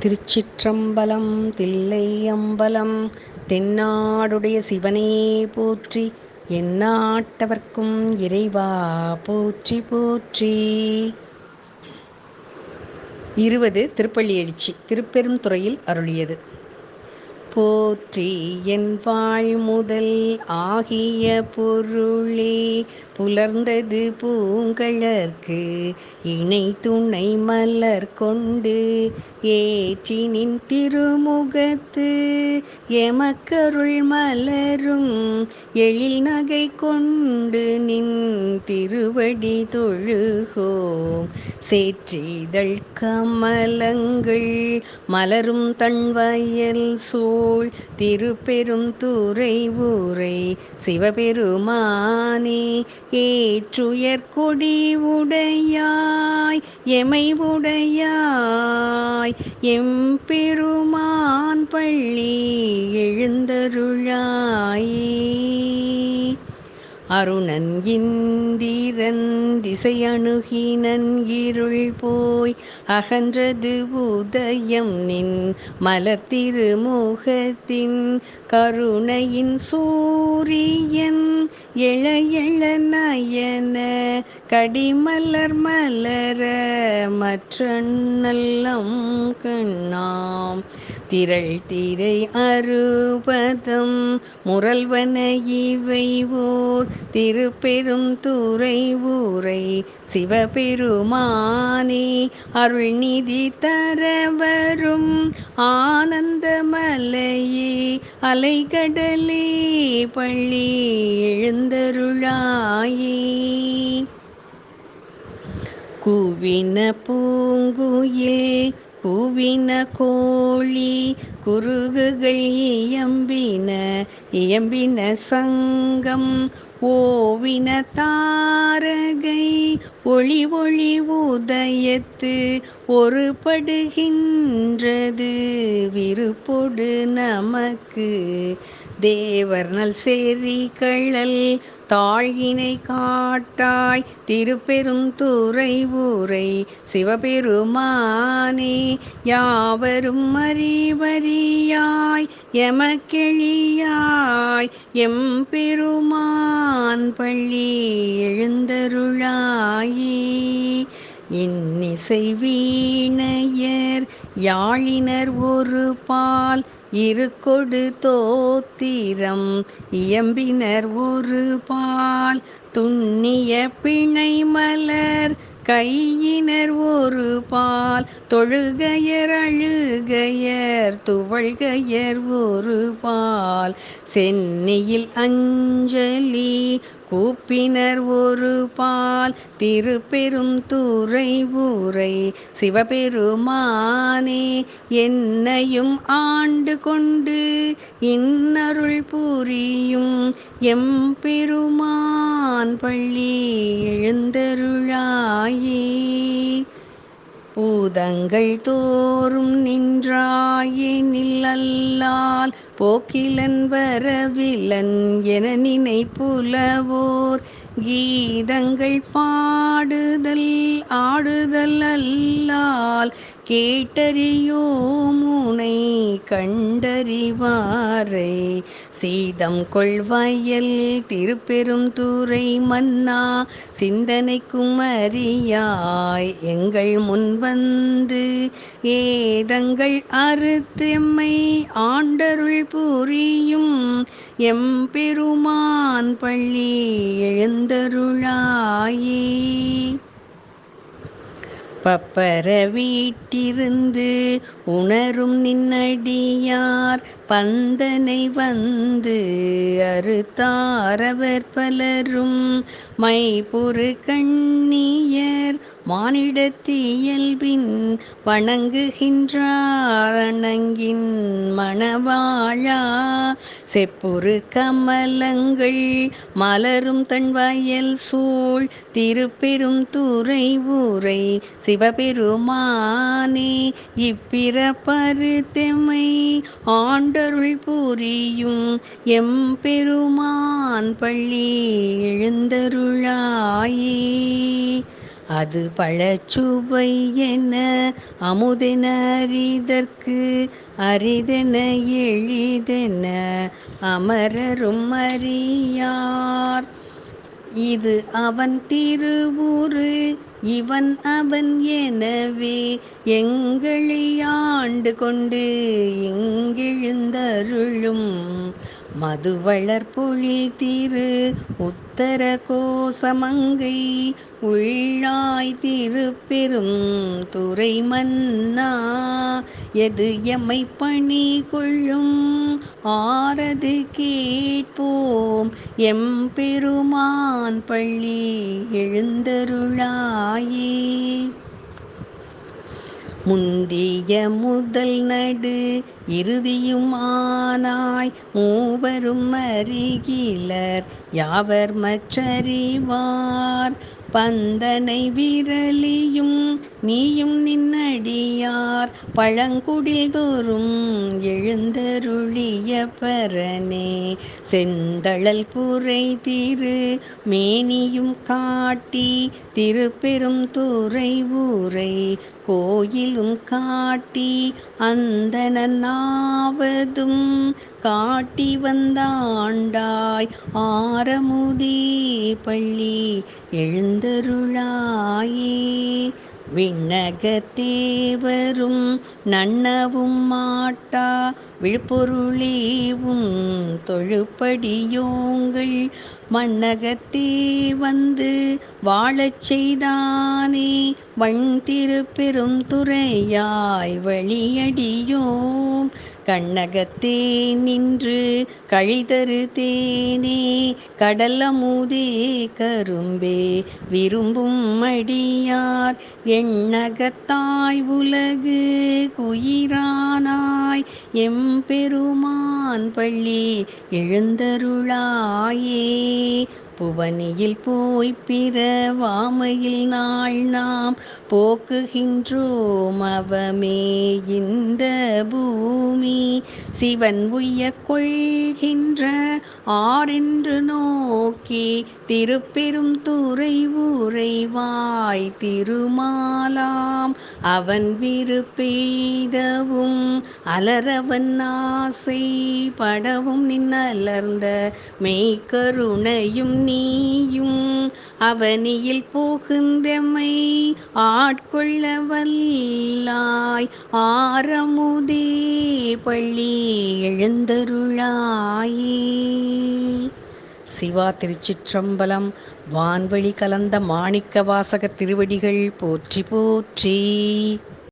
திருச்சிற்றம்பலம் தில்லை அம்பலம் தென்னாடுடைய சிவனே போற்றி எந்நாட்டவர்க்கும் இறைவா போற்றி போற்றி. இருபது திருப்பள்ளி எழுச்சி திருப்பெரும் துறையில் அருளியது. போற்றி என் வாழ் முதல் ஆகிய பொருளே. புலர்ந்தது பூங்கழற்கு இணை துணை மலர் கொண்டு. ஏற்றினின் திருமுகத்து எமக்கருள் மலரும் எழில் நகை கொண்டு நின் திருவடி தொழுகோம். சேற்றிதழ் கமலங்கள் மலரும் தன்வயல் போல் திருப்பெரும் துறை ஊரை சிவபெருமானே ஏற்றுயர் கொடி உடையாய் எமை உடையாய் எம்பெருமான் பள்ளி எழுந்தருளாயே. அருணன் இந்திரன் திசையணுகினன் இருள் போய் அகன்றது உதயம் நின் மலர் கருணையின் சூரியன் இளையள நயன கடிமலர் மலர மற்ற கண்ணாம். திரள் திரை அருபதம் முரல்வன இவை ஓர் திருப்பெரும் துறை ஊரை சிவபெருமானே அருள்நிதி தரவரும் ஆனந்த மலையே அலைகடலே பள்ளி எழுந்தருளாயே. கூவின பூங்குயில் கூவின கோழி குருகுகள் இயம்பின இயம்பின சங்கம் ஓவின தாரகை ஒளி ஒளி உதயத்து பொறுபடுகின்றது. விருப்பொடு நமக்கு தேவர்னல் சேரி கழல் தாழ்கினை காட்டாய். திருப்பெருந்துறை ஊரை சிவபெருமானே யாவரும் அறிவறியாய். எமக்கெளியாய் எம்பெருமான் பள்ளி எழுந்தருளாயே. இன்னிசை வீணையர் யாழினர் ஒரு பால் இருக்கொடு தோத்திரம் இயம்பினர் ஒரு பால் துண்ணிய பிணை மலர் கையினர் ஒரு பால் தொழுகையர் அழுகையர் துவழ்கையர் ஒரு பால் சென்னியில் அஞ்சலி கூப்பினர் ஒரு பால் திருப்பெரும் துறை ஊரை சிவபெருமானே என்னையும் ஆண்டு கொண்டு இன்னருள் புரியும் எம்பெருமான் பள்ளி எழுந்தருளாயே. பூதங்கள் தோறும் நின்றாயினில் அல்லால் போக்கிலன் வரவிலன் என நினைப்புலவோர். கீதங்கள் பாடுதல் ஆடுதல் அல்லால் கேட்டறியோ முனை கண்டறிவாரை. சீதம் கொள்வயல் திருப்பெரும் தூரை மன்னா சிந்தனைக்கும் அறியாய் எங்கள் முன்வந்து ஏதங்கள் அறுத்து எம்மை ஆண்டருள் புரியும் எம்பெருமான் பள்ளி எழுந்தருளாயே. பப்பர வீட்டிருந்து உணரும் நின்னடியார் பந்தனை வந்து அறுத்தாரவர் பலரும் மைபொரு கண்ணியர் மானிடத்தியல்பின் வணங்குகின்றார் அணங்கின் மணவாழா. செப்புரு கமலங்கள் மலரும் தன் வயல் சூழ் திருப்பெரும் துறை ஊரை சிவபெருமானே இப்பிற பருத்தெமை ஆண்டு கொண்டருள் புரியும் எம் பெருமான் பள்ளி எழுந்தருளாயே. அது பழச்சுவை என அமுதென அறிதற்கு அரிதென எளிதென அமரரும் அறியார். இது அவன் திருவுரு இவன் அவன் எனவே எங்களை ஆண்டு கொண்டு இங்கெழுந்தருளும். மதுவளர் பொழில் திரு உத்தர கோசமங்கை உள்ளாய் திருப்பெரும் துறை மன்னா எது எமை பணி கொள்ளும்? ஆரது கேட்போம். எம் பெருமான் பள்ளி எழுந்தருளாயே. முந்திய முதல் நடு இறுதியுமானாய் மூவரும் அருகிலர். யாவர் மற்றறிவார்? பந்தனை விரலியும் நீயும் நின்னடி நின்னடியார் பழங்குடில் தோறும் எழுந்தருளிய பரனே செந்தழல் புரை திரு மேனியும் காட்டி திருப்பெரும் துறை ஊரை கோயிலும் காட்டி அந்தனாவதும் காட்டி வந்தாண்டாய். ஆரமுதே பள்ளி எழுந்தருளாயே விண்ணகத்தேவரும் நன்னவும் மாட்டா விழுப்பொருளீவும் தொழுப்படியோங்கள் மண்ணகத்தே வந்து வாழச் செய்தானே வண் திருப்பெரும் துறையாய் வழியடியோம். கண்ணகத்தே நின்று கழிதரு தேனே கடலமுதே கரும்பே விரும்பும் அடியார் எண்ணகத்தாய் உலகு குயிரானாய். எம்பெருமான் பள்ளி எழுந்தருளாயே. புவனியில் போய் பிறவாமையில் நாள் நாம் போக்குகின்றோம் அவமே இந்த பூமி. சிவன் உய்ய கொள்கின்ற ஆரென்று நோக்கி திருப்பெரும் துறை உறைவாய் திருமாலாம். அவன் விருப்பெய்தவும் அலரவன் ஆசை படவும் நின்னலர்ந்த மெய்கருணையும் நீயும். அவனியில் போகுந்தமை ஆட்கொள்ள வல்லாய் ஆரமுதே பள்ளி எழுந்தருளாயே. சிவா திருச்சிற்றம்பலம் வான்வழி கலந்த மாணிக்க வாசக திருவடிகள் போற்றி போற்றி.